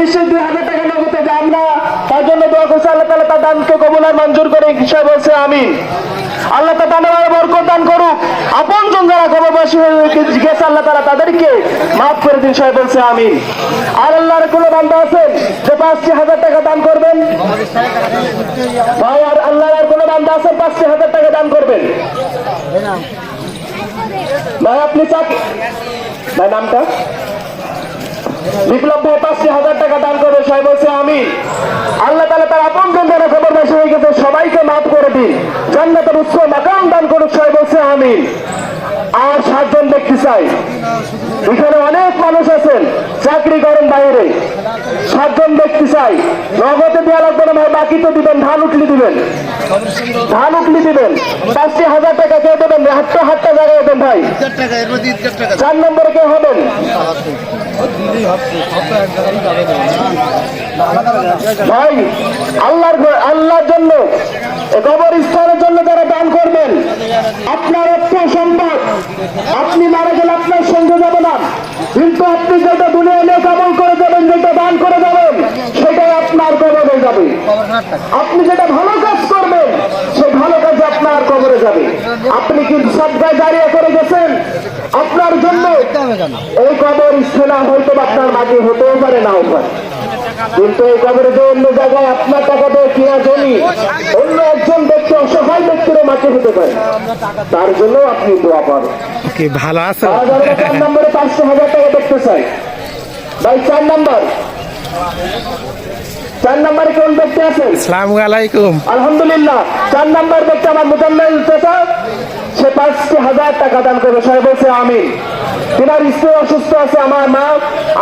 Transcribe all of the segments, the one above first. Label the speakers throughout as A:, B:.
A: বিশ্বাস দুই যে তার জন্য দোয়া আল্লাহ তালা তার দানকে কবুল আর মঞ্জুর করে বিষয় বলছে আমি আল্লাহ তার দানের বরকত দান করুক। আপন যারা খবরবাসী হয়ে আল্লাহ তারা তাদেরকে মাফ করে দিন, সবাই বলছে আমি আর আল্লাহর কোনো বান্ধব আছেন যে পাঁচটি হাজার টাকা দান করবেন? ভাই আল্লাহর আর কোনো বান্ধব আছেন পাঁচটি হাজার টাকা দান করবেন? ভাই, আপনি চাক ভাই, নামটা? বিপ্লব পাঁচটি হাজার টাকা দান করবে, সবাই বলছে আমি। আল্লাহ তালা তার আপন জন যারা খবর বাসী হয়ে গেছে সবাইকে মাফ করে দিন। জান্নাতের উৎস মাকাম দান করুক, সবাই বলছে আমি ব্যক্তি চাই। এখানে অনেক মানুষ আছেন, চাকরি করেন বাইরে। সাতজন ব্যক্তি চাই। নগদে দেওয়া লাগবে না ভাই, বাকি তো দিবেন, ধান উঠলি দিবেন। ধান উঠলি দিবেন। পাঁচটি হাজার টাকা কে দেবেন হাটটা হাটটা জায়গায় দেবেন ভাই। চার নম্বরে কে হবেন? ভাই, আল্লাহর আল্লাহর জন্য এ কবরস্থানের জন্য যারা দান করবেন আপনার অর্থ সম্ভব আপনি মারা গেলে আপনার সঙ্গে যাবে না। কিন্তু আপনি যেটা দুনিয়া নিয়ে কামল করে যাবেন যেটা দান করে যাবেন সেটাই আপনার কবরে যাবে। আপনি যেটা ভালো কাজ করবেন সেই ভালো কাজ আপনার কবরে যাবে। আপনি কি সবগায় দাঁড়িয়ে করে গেছেন? আপনার জন্য। এই কবর স্থানা হয়তো আপনার মাঝে হতেও পারে নাও পারে। কিন্তু এই কবরে যে অন্য জায়গায় আপনার টাকা দিয়ে কিনা জমি অন্য একজন ব্যক্তি অসহায় ব্যক্তিরও হতে পারে। তার জন্য আপনি দোয়া পাবেন
B: কি ভালো আছো
A: চার নম্বরে পাঁচশো হাজার টাকা দেখতে চাই ভাই চার নম্বর। চার নম্বরে কোন ব্যক্তি আছেন?
B: আলাইকুম।
A: আলহামদুলিল্লাহ চার নম্বর ব্যক্তি আমার মোজাম্মেল চাচা সে পাঁচটি হাজার টাকা দান করবে। সবাই বলছে আমি তিনার স্ত্রী অসুস্থ আছে, আমার মা,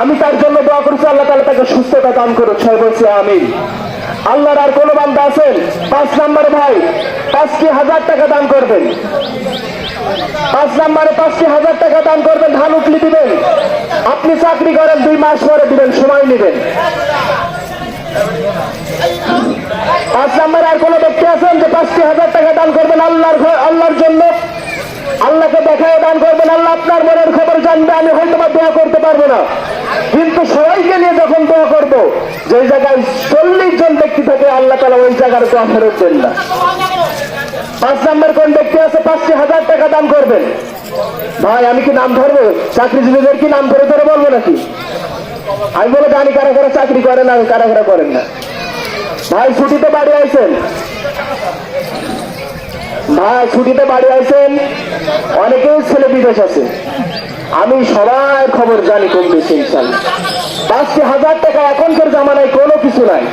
A: আমি তার জন্য দোয়া করছি, আল্লাহ তালা তাকে সুস্থতা দান করুক। সবাই বলছে আমি আল্লাহর আর কোনো বান্ধা আছেন? পাঁচ নম্বরে ভাই, পাঁচটি হাজার টাকা দান করবেন। পাঁচ নম্বরে পাঁচটি হাজার টাকা দান করবেন ধান উঠলি দিবেন আপনি চাকরি করেন, দুই মাস পরে দিবেন, সময় নেবেন। পাঁচ নম্বরে আর কোনো ব্যক্তি আছেন যে পাঁচটি হাজার টাকা দান করবেন, আল্লাহর আল্লাহর জন্য? আল্লাহকে দেখায় দান করবেন, আল্লাহ আপনার মনের খবর জানবে, আমি হয়তো বা দোয়া করতে পারব না। কিন্তু সবাইকে নিয়ে যখন দোয়া করব, যে জায়গায় চল্লিশ জন ব্যক্তি থাকে, আল্লাহ তালা ওই জায়গার দোয়া ফেরত দেন না। পাঁচ নম্বর কোন ব্যক্তি আছে, পাঁচটি হাজার টাকা দান করবেন। ভাই, আমি কি নাম ধরবো? চাকরিজীবীদের কি নাম ধরে ধরে বলব নাকি? আমি বলে জানি কারা কারা চাকরি করেন আর কারা কারা করেন না। ভাই, ছুটিতে বাড়ি আইছেন? ভাই, ছুটিতে বাড়ি আইছেন, অনেকেই ছেলে বিদেশ আছে। আমি সবার খবর জানি কম বেশি পাঁচটি হাজার টাকা এখনকার জামানায় কোনো কিছু নাই।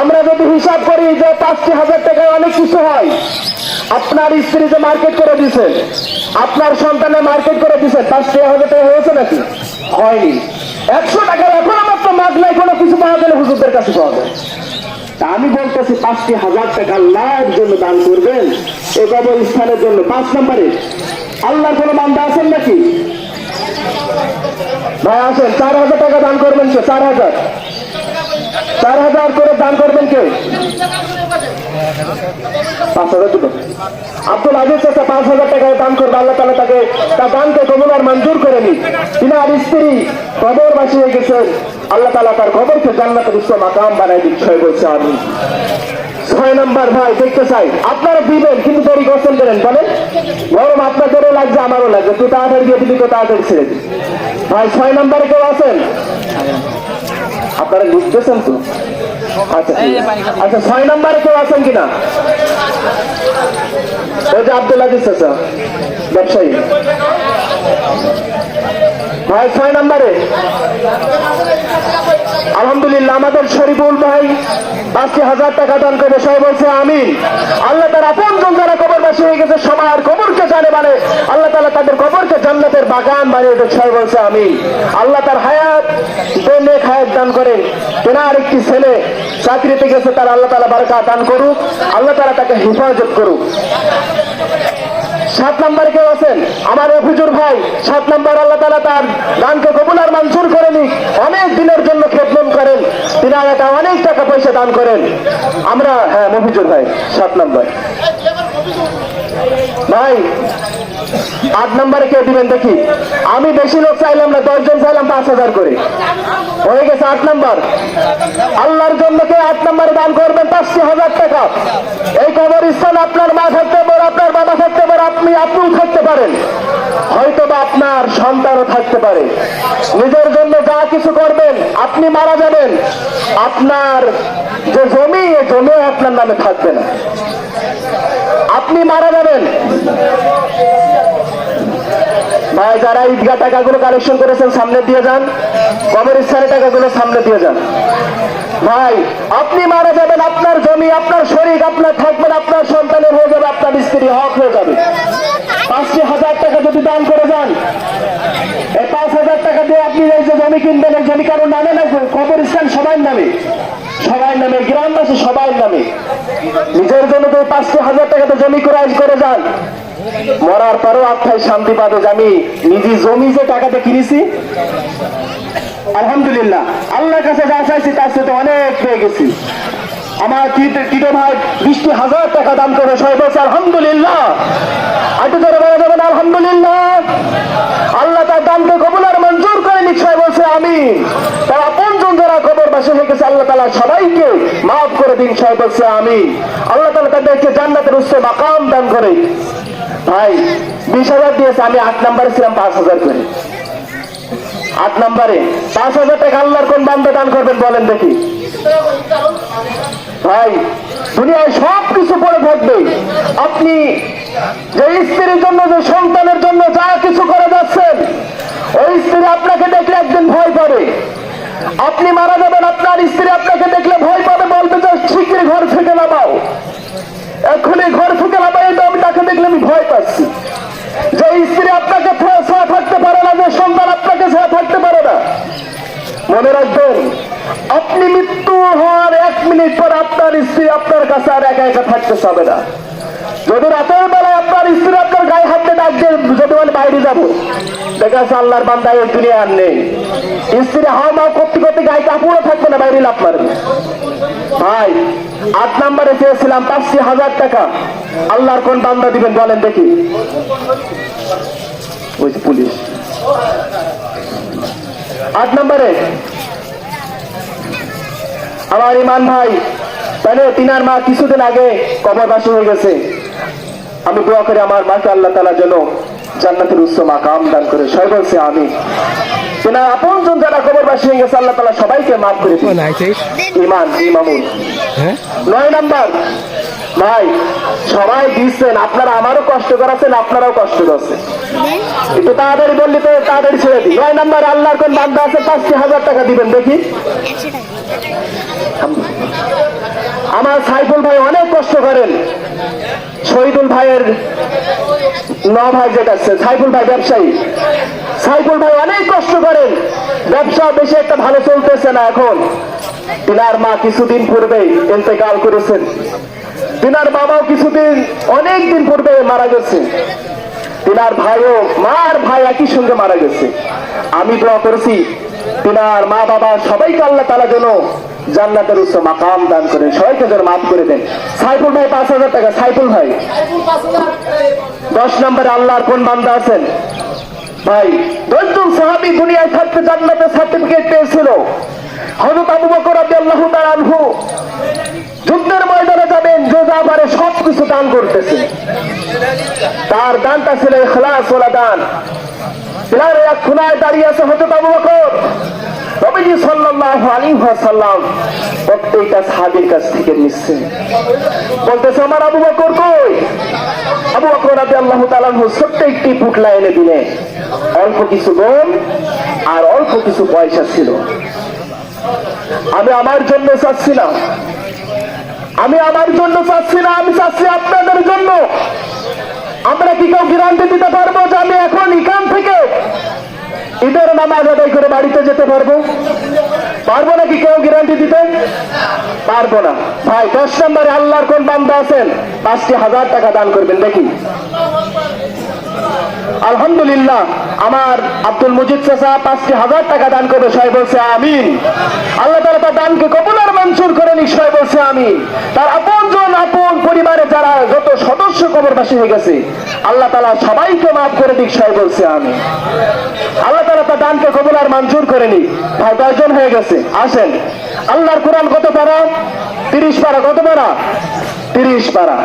A: আমরা যদি হিসাব করি যে পাঁচটি হাজার টাকায় অনেক কিছু হয়, আপনার স্ত্রী যে মার্কেট করে দিছেন আপনার সন্তানের মার্কেট করে দিছেন পাঁচটি হাজার টাকা হয়েছে নাকি? হয়নি। একশো টাকার এখন আমার তো মাগলায় কোনো কিছু পাওয়া গেলে হুজুরদের কাছে পাওয়া যায়। আমি বলতেছি পাঁচটি হাজার টাকা আল্লাহর জন্য দান করবেন। এ কবর স্থানের জন্য পাঁচ নম্বরে আল্লাহর কোনো বান্দা আছেন নাকি? ভাই আসেন, চার হাজার টাকা দান করবেন কে? চার হাজার। চার হাজার করে দান করবেন কে? পাঁচ হাজার দুটো। আব্দুল আজিজ চাচা পাঁচ হাজার টাকা দান করবে, আল্লাহ তালা তাকে তার দানকে কবুল আর মঞ্জুর করে নি তিনি আর স্ত্রী কবরবাসী হয়ে গেছেন আল্লাহ তালা তার খবরকে জান্নাতের উচ্চ মাকাম বানাই দিচ্ছে বলছে আমি ছয় নম্বর ভাই, দেখতে চাই। আপনারা দিবেন, কিন্তু দেরি করছেন করেন, বলেন। গরম আপনাদেরও লাগছে, আমারও লাগছে। তুই তাড়াতাড়ি দিয়ে দিবি তো তাড়াতাড়ি ছেড়ে দিবি। ভাই, ছয় নম্বরে কেউ আছেন? আপনারা লিখতেছেন তো? আচ্ছা। আচ্ছা ছয় নম্বরে কেউ আছেন কিনা ওই যে আব্দুল আজিজ চাচা, ব্যবসায়ী ভাই, ছয় নম্বরে আলহামদুলিল্লাহ, আমাদের শরীফুল ভাই পাঁচটি হাজার টাকা দান করে সবাই বলছে আমিন। আল্লাহ তার আপন জন যারা কবরবাসী হয়ে গেছে সবার কবরকে জানে মানে। আল্লাহ তালা তাদের কবরকে জান্নাতের বাগান বানিয়ে দেয় সবাই বলছে আমিন। আল্লাহ তার হায়াত নেক হায়াত দান করেন তেনার একটি ছেলে চাকরিতে গেছে, তার আল্লাহ তালা বারকা দান করুক, আল্লাহ তালা তাকে হেফাজত করুক। সাত নাম্বার কেউ আছেন? আমার রফিজুর ভাই, সাত নাম্বার আল্লাহ তালা তার দানকে কবুল আর মানসুর করে নি অনেক দিনের জন্য খেদমন করেন তিনি আলাদা অনেক টাকা পয়সা দান করেন। আমরা হ্যাঁ মফিজুর ভাই, সাত নম্বর। ভাই, আট নম্বরে কে দিবেন দেখি? আমি বেশি লোক চাইলাম না, দশজন চাইলাম পাঁচ হাজার করে। হয়ে গেছে আট নম্বর। আল্লাহর জন্য কে আট নম্বরে দান করবেন? পাঁচটি হাজার টাকা। এই কবরস্থান আপনার মা থাকতে পারে, আপনার বাবা থাকতে পারে, আপনি আপনিও থাকতে পারেন। হয়তো বা আপনার সন্তানও থাকতে পারে। নিজের জন্য যা কিছু করবেন, আপনি মারা যাবেন। আপনার যে জমি, এই জমিও আপনার নামে থাকবে না। আপনি মারা যাবেন। ভাই, যারা ঈদগাহ টাকাগুলো কালেকশন করেছেন, সামনে দিয়ে যান। কবর স্থানে টাকাগুলো সামনে দিয়ে যান। ভাই, আপনি মারা যাবেন, আপনার জমি, আপনার শরীর, আপনার থাকবেন, আপনার সন্তানের হয়ে যাবে, আপনার স্ত্রী হক হয়ে যাবে। পাঁচটি হাজার টাকা যদি দান করে যান, এই পাঁচ হাজার টাকা দিয়ে আপনি এই যে জমি কিনবেন, এই জমি কারোর নামে না কবরস্থান সবাই নামে। সবাই নামে, গ্রামবাসী সবাই নামে। নিজের জন্য তো পাঁচটি হাজার টাকাতে জমি ক্রয় করে যান। মরার পরেও আত্মায় শান্তি পাবে যে আমি নিজে জমি যে টাকাতে কিনেছি আলহামদুলিল্লাহ, আল্লাহর কাছে যা চাইছি তার সাথে অনেক পেয়ে গেছি। আমার টিটো ভাই বিশটি হাজার টাকা দাম করে সবাই বলছে, আলহামদুলিল্লাহ। আটু ধরে বলা যাবে না, আলহামদুলিল্লাহ। আল্লাহ তার দামকে কবুল আর মঞ্জুর করে নিশ্চয় বলছে আমি তার আপন জন যারা কবর বাসে হয়ে গেছে, আল্লাহ তালা সবাইকে মাফ করে দিন, সবাই বলছে আমি আল্লাহ তালা তাদেরকে জান্নাতের উচ্চ মাকাম দান করে। ভাই, বিশ হাজার দিয়েছে, আমি আট নাম্বারে ছিলাম, পাঁচ হাজার করে। আট নম্বরে, পাঁচ হাজার টাকা আল্লাহর কোন বান্ধব দান করবেন বলেন দেখি। ভাই, দুনিয়ায় সব কিছু পড়ে থাকবে। আপনি যে স্ত্রীর জন্য, যে সন্তানের জন্য যা কিছু করে যাচ্ছেন, ওই স্ত্রী আপনাকে দেখলে একদিন ভয় পাবে। আপনি মারা যাবেন, আপনার স্ত্রী আপনাকে দেখলে ভয় পাবে, বলবে যে শীঘ্রই ঘর থেকে নামাও। এখনই ঘর থেকে নামাই তো আমি তাকে দেখলে আমি ভয় পাচ্ছি। ছাড়া থাকতে পারে না। মনে রাখবেন, আপনি মৃত্যু হওয়ার এক মিনিট পর আপনার স্ত্রী আপনার কাছে আর একা একা থাকতে চাবে না। যদি রাতের বেলায় আপনার স্ত্রী আপনার গায়ে হাতে ডাক দিয়ে যদি বলে, বাইরে যাব। দেখা যাচ্ছে আল্লাহর বান্দায় এই দুনিয়া আর নেই। স্ত্রী হাওয়া মাও করতে করতে গায়ে কাপড়ও থাকবে না, বাইরে লাভ মারবে ভাই, আট নাম্বারে চেয়েছিলাম পাঁচটি হাজার টাকা। আল্লাহর কোন বান্দা দিবেন বলেন দেখি। ওই পুলিশ। আট নম্বরে। আমার ইমান ভাই তাহলে তিনার মা কিছুদিন আগে কবরবাসী হয়ে গেছে। আমি দোয়া করি আমার মাকে আল্লাহ তালা যেন জান্নাতের উচ্চ মাকাম দান করে। সবাই বলছে আমি তিনার আপন জন যারা কবরবাসী হয়ে গেছে আল্লাহ তালা সবাইকে মাফ করে ইমান ইমামুল
B: হ্যাঁ?
A: নয় নাম্বার। ভাই সবাই দিচ্ছেন। আপনারা আমারও কষ্ট করাচ্ছেন আপনারাও কষ্ট করছেন। একটু তাড়াতাড়ি বললি তো ছেড়ে দিই। নয় নাম্বার আল্লাহর কোন বান্দা আছে পাঁচটি হাজার টাকা দিবেন, দেখি। আমার সাইফুল ভাই অনেক কষ্ট করেন। শহীদুল ভাইয়ের ন ভাই যেটা আছে, সাইফুল ভাই ব্যবসায়ী। সাইফুল ভাই অনেক কষ্ট করেন। ব্যবসা বেশি একটা ভালো চলতেছে না এখন। তিনার মা কিছুদিন পূর্বে ইন্তেকাল করেছেন। তিনার বাবাও কিছুদিন, অনেক দিন পূর্বে মারা গেছে। তিনার ভাইও মার ভাই একই সঙ্গে মারা গেছে। আমি দোয়া করেছি তিনার মা বাবা সবাইকে আল্লাহ তালা যেন জান্নাতের উচ্চ মাকাম দান করেন। সবাইকে যেন মাফ করে দেন। সাইফুল ভাই পাঁচ হাজার টাকা। সাইফুল ভাই দশ নম্বরে আল্লাহর কোন বান্দা আছেন? ভাই দশজন সাহাবি দুনিয়ায় থাকতে জান্নাতের সার্টিফিকেট পেয়েছিল। হযরত আবু বকর রাদিয়াল্লাহু তাআলা আনহু। যুদ্ধের ময়দানে যাবেন, যে যা পারে সব কিছু দান করতেছে। তার দানটা ছিল ওলা দান। এক দাঁড়িয়ে আছে কাছ থেকে নিচ্ছে। বলতেছে, আমার পুটলা এনে দিলেন অল্প কিছু গম আর অল্প কিছু পয়সা ছিল। আমি আমার জন্য চাচ্ছি না। আমি আমার জন্য চাচ্ছি না, আমি চাচ্ছি আপনাদের জন্য। আমরা কি কেউ গ্যারান্টি দিতে পারব যে আমি এখন এখান থেকে ঈদের নামাজ আদায় করে বাড়িতে যেতে পারব? পারব নাকি কেউ গ্যারান্টি দিতে? পারব না। ভাই, দশ নম্বরে আল্লাহর কোন বান্দা আছেন? পাঁচটি হাজার টাকা দান করবেন, দেখি। আলহামদুলিল্লাহ, আমার আব্দুল মুজিদ চাচা পাঁচটি হাজার টাকা দান করবে সবাই বলছে আমিন। আল্লাহ তালা তার দানকে কবুল আর মঞ্জুর করে নিশ্চয় বলছে আমি তার আপন জন আপন পরিবারে যারা যত সদস্য কবরবাসী হয়ে গেছে, আল্লাহ তালা সবাইকে মাফ করে দিক সবাই বলছে আমি আল্লাহ তালা তার দানকে কবুল আর মঞ্জুর করে নি ভাই কয়জন হয়ে গেছে, আসেন। আল্লাহর কোরআন কত পারা? তিরিশ পারা, কত পারা? তিরিশ পারা।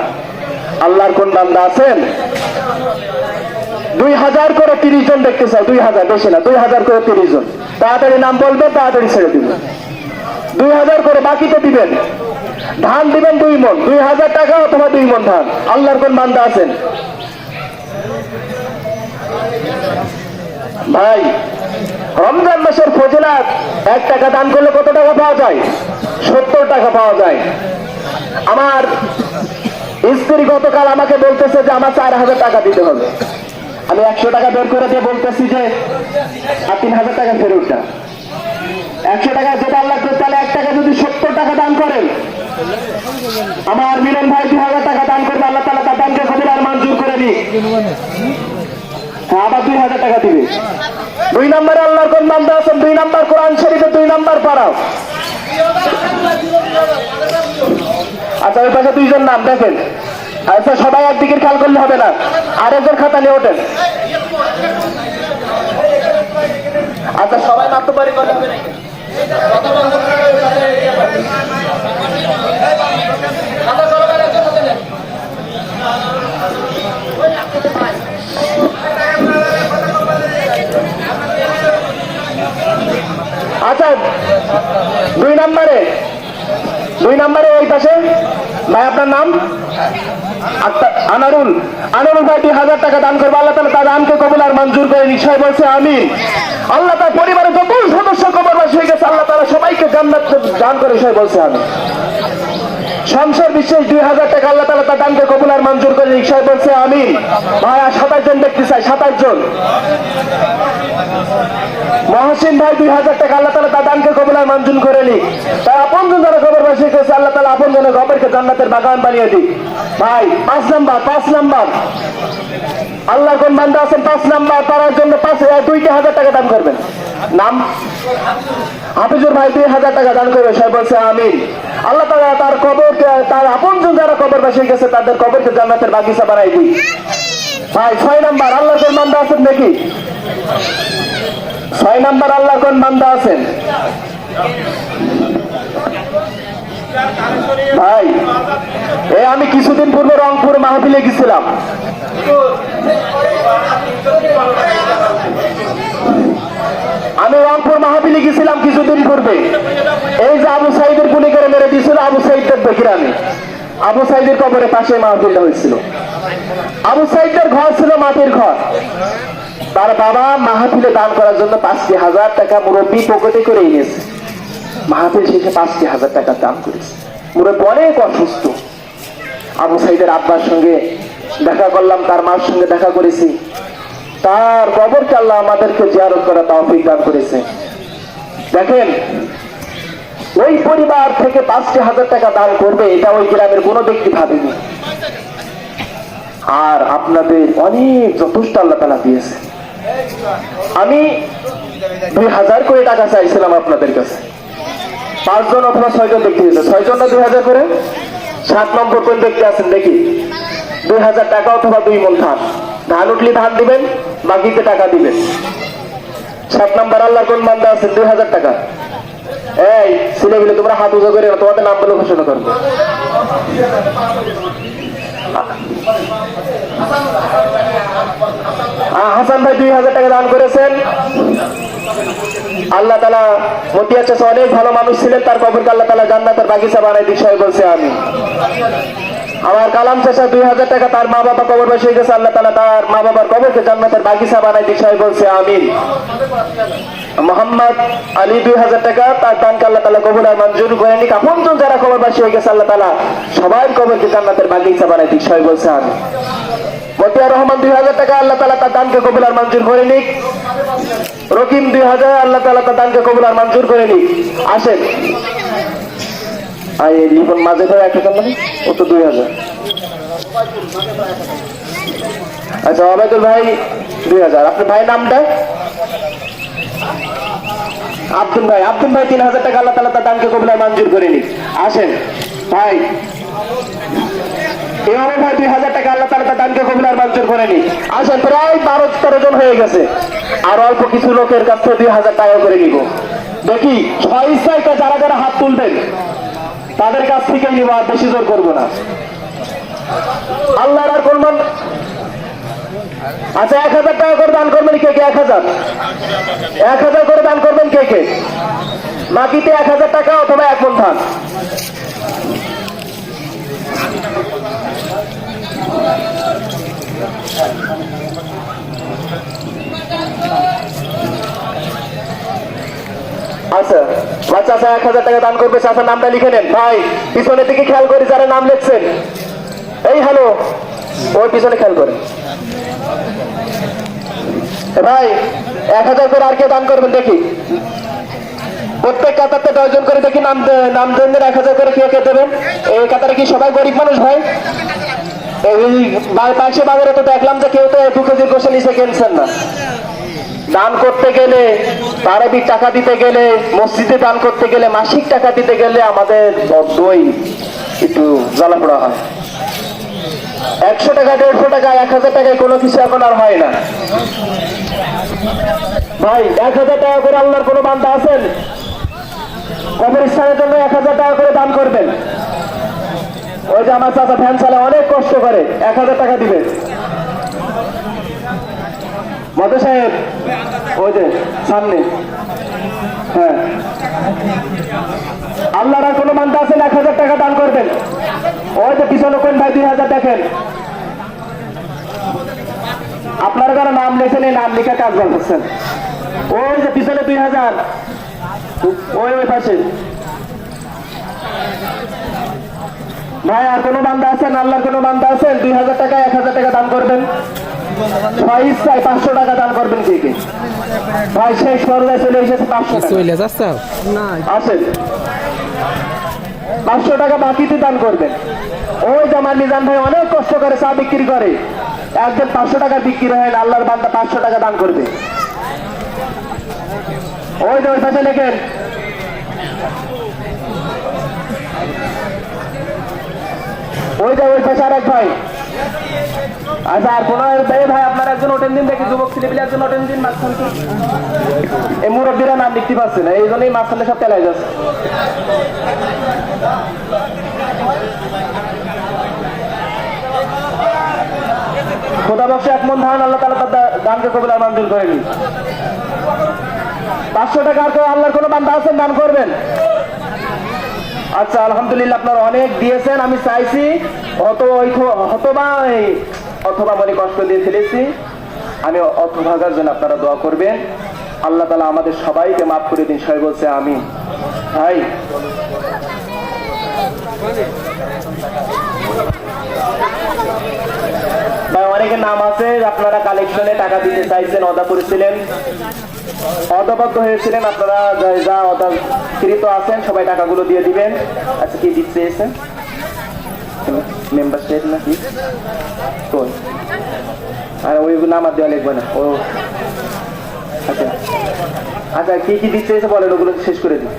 A: আল্লাহর কোন বান্দা আছেন? দুই হাজার করে তিরিশ জন দেখতে চাই দুই হাজার, বেশি না, দুই হাজার করে তিরিশ জন তাড়াতাড়ি নাম বলবেন, তাড়াতাড়ি ছেড়ে দিবেন। দুই হাজার করে বাকিতে দিবেন। ধান দিবেন দুই মন, দুই হাজার টাকা অথবা দুই মন ধান। আল্লাহর কোন বান্দা আছেন? ভাই, রমজান মাসের ফজিলাত, এক টাকা দান করলে কত টাকা পাওয়া যায়? সত্তর টাকা পাওয়া যায়। আমার স্ত্রী গতকাল আমাকে বলতেছে যে আমার চার হাজার টাকা দিতে হবে। আমি একশো টাকা বের করে দিয়ে বলতেছি যে, আর তিন হাজার টাকা ফেরত না একশো টাকা যেটা আল্লাহ করে তাহলে এক টাকা যদি সত্তর টাকা দান করেন, আমার মিলন ভাই দুই হাজার টাকা দান করবে, আল্লাহ তালা তার দানকে কবির আর মঞ্জুর করে দিই হ্যাঁ আবার দুই হাজার টাকা দিবে। দুই নম্বরে আল্লাহর কোন নামটা আছেন? দুই নাম্বার কোরআন শরীফে দুই নাম্বার পাড়াও। আচ্ছা ওই পাশে দুইজন নাম দেখেন। আচ্ছা সবাই একদিকে খেয়াল করলে হবে না আরেকজন খাতা নিয়ে ওঠেন আচ্ছা সবাই মাত্র পারি? আচ্ছা দুই নম্বরে দুই নম্বরে ওই পাশে ভাই, আপনার নাম? আনারুল। আনারুল ভাই, দুই হাজার টাকা দান করব। আল্লাহ তালা তার দানকে কবুল আর মঞ্জুর করে নিশ্চয় বলছে আমি আল্লাহ তার পরিবারের যত সদস্য কবরবাস হয়ে গেছে, আল্লাহ তারা সবাইকে জান্নাত দান করে নিশ্চয় বলছে আমি সংসার বিশেষ দুই হাজার টাকা আল্লাহ তালা তার দানকে কবুল আর মঞ্জুর করে নিশ্চয় বলছে আমি ভাই, আর সাতাশ জন দেখতে চাই, সাতাশ জন। মহসিন ভাই, দুই হাজার টাকা আল্লাহ তালা তার দানকে কবুলার মঞ্জুর করে নি তার আপন জন যারা খবর বাসী করেছে আল্লাহ তালা আপন জনের খবরকে জান্নাতের বাগান বানিয়ে দিই ভাই, পাঁচ নাম্বার পাঁচ নাম্বার। আল্লাহ কোন বান্দা আছেন? পাঁচ নাম্বার, তার জন্য পাঁচ দুইটা হাজার টাকা দান করবেন। নাম? হাফিজুর ভাই দুই হাজার টাকা দান করবে, সে বলছে আমিন। আল্লাহ তালা তার কবরকে, তার আপন যারা কবর বাসী গেছে, তাদের কবরকে জান্নাতের বাগিচা বানাই দিই। ভাই, ছয় নাম্বার আল্লাহ কোন বান্দা আছেন দেখি ছয় নাম্বার আল্লাহ কোন বান্দা আছেন? ভাই, এ আমি কিছুদিন পূর্বে রংপুর মাহফিলে গেছিলাম। আমি রংপুর মাহফিলে গেছিলাম কিছুদিন পূর্বে। এই যে আবু সাইদের গুলি করে মেরে দিয়েছিল, আবু সাইদের গ্রামে আবু সাইদের কবরের পাশে মাহফিলটা হয়েছিল। আবু সাইদের ঘর ছিল মাটির ঘর। তার বাবা মাহফিলে দান করার জন্য পাঁচটি হাজার টাকা মুরব্বী পকেটে করে এনেছে। মাহফিল শেষে পাঁচটি হাজার টাকা দান করেছে। মুরব্বী অনেক অসুস্থ। আবু সাইদের আব্বার সঙ্গে দেখা করলাম, তার মার সঙ্গে দেখা করেছি। তার কবরকে আল্লাহ আমাদেরকে জিয়ারত করা তৌফিক দান করেছে। দেখেন, ওই পরিবার থেকে পাঁচটি হাজার টাকা দান করবে, এটা ওই গ্রামের কোনো ব্যক্তি ভাবেনি। আর আপনাদের অনেক যথেষ্ট আল্লাহ তালা দিয়েছে। আমি দুই হাজার করে টাকা চাইছিলাম আপনাদের কাছে। পাঁচজন অথবা ছয়জন ব্যক্তি দিয়েছে ছয়জন না দুই হাজার করে? সাত নম্বর কোন ব্যক্তি আছেন দেখি। দুই হাজার টাকা অথবা দুই মন ধান। ধান উঠলে ধান দিবেন, বাকিতে টাকা দিবেন। সাত নম্বর আল্লাহর কোন বান্দা আছে? দুই হাজার টাকা। এই ছেলেগুলো তোমরা হাত উজা করে তোমাদের নাম বলে ঘোষণা করব হাসান ভাই দুই হাজার টাকা দান করেছেন। আল্লাহ তালা মতিয়া চাষা অনেক ভালো মানুষ ছিলেন, তার কবরকে আল্লাহ তালা জান্নাতের বাগিচা বানাই বিষয় বলছে আমি আমার কালাম চাষা দুই হাজার টাকা, তার মা বাবা কবর বসে গেছে, আল্লাহ তালা তার মা বাবার কবরকে জান্নাতের বাগিচা বানাই বিষয় বলছে, আমিন। মোহাম্মদ আলী দুই হাজার টাকা, তার দানকে আল্লাহ তালা কবুল আর মঞ্জুর করে নিক। আপনজন যারা কবর কবরবাসী হয়ে গেছে, আল্লাহ তালা সবাই কবরকে জান্নাতের বাগিচা বানাই বিষয় বলছে আমি মতিয়া রহমান দুই হাজার টাকা, আল্লাহ তালা তার দানকে কবুল আর মঞ্জুর করে নিক। রকিম দুই হাজার, আল্লাহ তালা তার দানকে কবুল আর মঞ্জুর করে নিক। আসেন। আর এই রিপন মাঝে ধরে একটা মানে ও তো দুই হাজার। আচ্ছা অবায়দুল ভাই, দুই হাজার। আপনার ভাই নামটা আব্দুল ভাই আব্দুল ভাই তিন হাজার টাকা, আল্লাহ তালা তার দানকে কবুল আর মঞ্জুর করে নিক। আসেন, ভাই। এভাবে ভাই, দুই হাজার টাকা, আল্লাহ তালা তার দানকে কবিল আর বাঞ্চন করেনি আসেন, প্রায় বারো তেরো জন হয়ে গেছে। আর অল্প কিছু লোকের কাছ থেকে দুই হাজার টাকা করে নিব। দেখি ছয় ইচ্ছাইটা যারা যারা হাত তুলবেন। তাদের কাছ থেকে নিব বেশি জোর করব না। আল্লাহর আর কোন মান আচ্ছা এক হাজার টাকা করে দান করবেন কে কে? এক হাজার। এক হাজার করে দান করবেন কে কে? বাকিতে এক হাজার টাকা অথবা এক মন ধান। আচ্ছা বাচ্চা আচ্ছা এক হাজার টাকা দান করবে চাষার নামটা লিখে নেন। ভাই, পিছনের দিকে খেয়াল করে যারা নাম লিখছেন। এই, হ্যালো ওই পিছনে খেয়াল করে ভাই, এক হাজার করে আর কে দান করবেন দেখি। প্রত্যেক কাতারতে দশজন করে দেখি নাম নাম দেন এক হাজার করে কে কে দেবেন। এই কাতারে কি সবাই গরিব মানুষ, ভাই? এই পাশে বাজারে তো দেখলাম যে কেউ তো দু কেজির গোসে নিচে কিনছেন না। দান করতে গেলে, তারাবি টাকা দিতে গেলে, মসজিদে দান করতে গেলে, মাসিক টাকা দিতে গেলে আমাদের বড্ডই একটু জ্বালাপোড়া হয়। একশো টাকা, দেড়শো টাকা, এক হাজার টাকায় কোনো কিছু এখন আর হয় না। ভাই, এক হাজার টাকা করে আল্লাহর কোনো বান্দা আছেন? কবরস্থানের জন্য এক হাজার টাকা করে দান করবেন। ওই যে আমার চাচা ফ্যান চালা অনেক কষ্ট করে, এক হাজার টাকা দিবেন মতো সাহেব ওই যে, সামনে। হ্যাঁ। আল্লাহর কোনো মানতে আছেন এক হাজার টাকা দান করবেন? ওই যে পিছনে কোন ভাই দুই হাজার দেখেন। আপনারা যারা নাম লেখেন, এই নাম লিখে কাজ করতেছেন ওই যে পিছনে দুই হাজার। ওই ওই পাশে। ভাই, আর কোনো বান্দা আছেন আল্লাহর কোনো বান্দা আছেন দুই হাজার টাকা এক হাজার টাকা দান করবেন? ছয় ইচ্ছায় পাঁচশো টাকা দান করবেন কে কে? ভাই শেষ পর্যায়ে চলে এসেছে পাঁচশো টাকা। আসেন। পাঁচশো টাকা বাকিতে দান করবেন। ওই যে আমার নিজাম ভাই অনেক কষ্ট করে চা বিক্রি করে। একদিন পাঁচশো টাকা বিক্রি হয় না, আল্লাহর বান্দা পাঁচশো টাকা দান করবে। ওই যে ওই পাশে লেখেন ওই যে ওই পাশে আর এক ভাই। আচ্ছা আর কোনো ভাই আপনার একজন ওটেন দিন, দেখি যুবক ছেলেপিলে একজন ওটেন দিন, মাঝখান এই মুরব্বীরা নাম লিখতে পারছে না এই জন্যই মাঝখানে সব তেলাই যাচ্ছে। খোদা বক্সে এক মন ধান আল্লাহ তালা তার দানকে কবিল আর মঞ্জুর করেনি পাঁচশো টাকা আর আল্লাহর কোনো বান্ধা আছেন, দান করবেন? আচ্ছা আলহামদুলিল্লাহ আপনারা অনেক দিয়েছেন, আমি চাইছি অত হতবা অথবা মনে কষ্ট দিয়ে ফেলেছি, আমি অথভাগার জন্য আপনারা দোয়া করবেন। আল্লাহ তালা আমাদের সবাইকে মাফ করে দিন, সবাই বলছে আমি ভাই। ভাই, অনেকের নাম আছে, আপনারা কালেকশনে টাকা দিতে চাইছেন অদা করেছিলেন। অদাবদ্ধ হয়েছিলেন, আপনারা যা- যা অদাকৃত আছেন, সবাই টাকাগুলো দিয়ে দিবেন। আচ্ছা কি দিতে চেয়েছেন মেম্বারশিপ নাকি কোন আর ওইগুলো আমার দেওয়া লিখবে ও আচ্ছা আচ্ছা কি কি দিতে বলেন ওগুলো শেষ করে দিন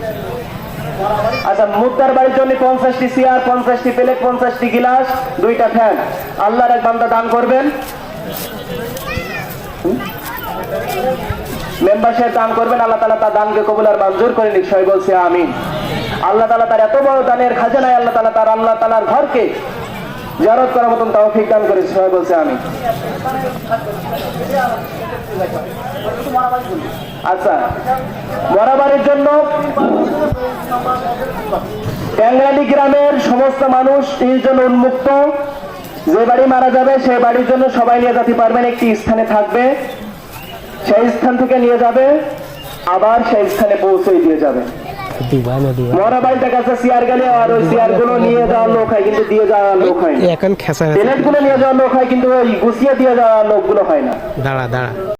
A: আচ্ছা মুদ্রার বাড়ির জন্য পঞ্চাশটি চেয়ার পঞ্চাশটি প্লেট পঞ্চাশটি গিলাস দুইটা ফ্যান আল্লাহর এক বান্দা দান করবেন মেম্বারশিপ দান করবেন আল্লাহ তালা তার দানকে কবুল আর মঞ্জুর করে নিক সবাই বলছে আমিন আল্লাহ তালা তার এত বড় দানের খাজানায় আল্লাহ তালা তার আল্লাহ তালার ঘরকে জারত করার মতন তৌফিক দান করেছে, সবাই বলছে আমি আচ্ছা বরাবরের জন্য ট্যাংরালি গ্রামের সমস্ত মানুষ এর জন্য উন্মুক্ত। যে বাড়ি মারা যাবে, সে বাড়ির জন্য সবাই নিয়ে যেতে পারবেন, একটি স্থানে থাকবে। সেই স্থান থেকে নিয়ে যাবে, আবার সেই স্থানে পৌঁছে দিয়ে যাবে। মরা বাড়িটার কাছে চেয়ার গেলে আর ওই চেয়ারগুলো নিয়ে যাওয়ার লোক হয় কিন্তু দিয়ে যাওয়ার লোক হয়
B: এখন খেসা
A: প্লেটগুলো নিয়ে যাওয়ার লোক হয় কিন্তু ওই গুছিয়ে দিয়ে যাওয়ার লোকগুলো হয় না।
B: দাঁড়া দাঁড়া।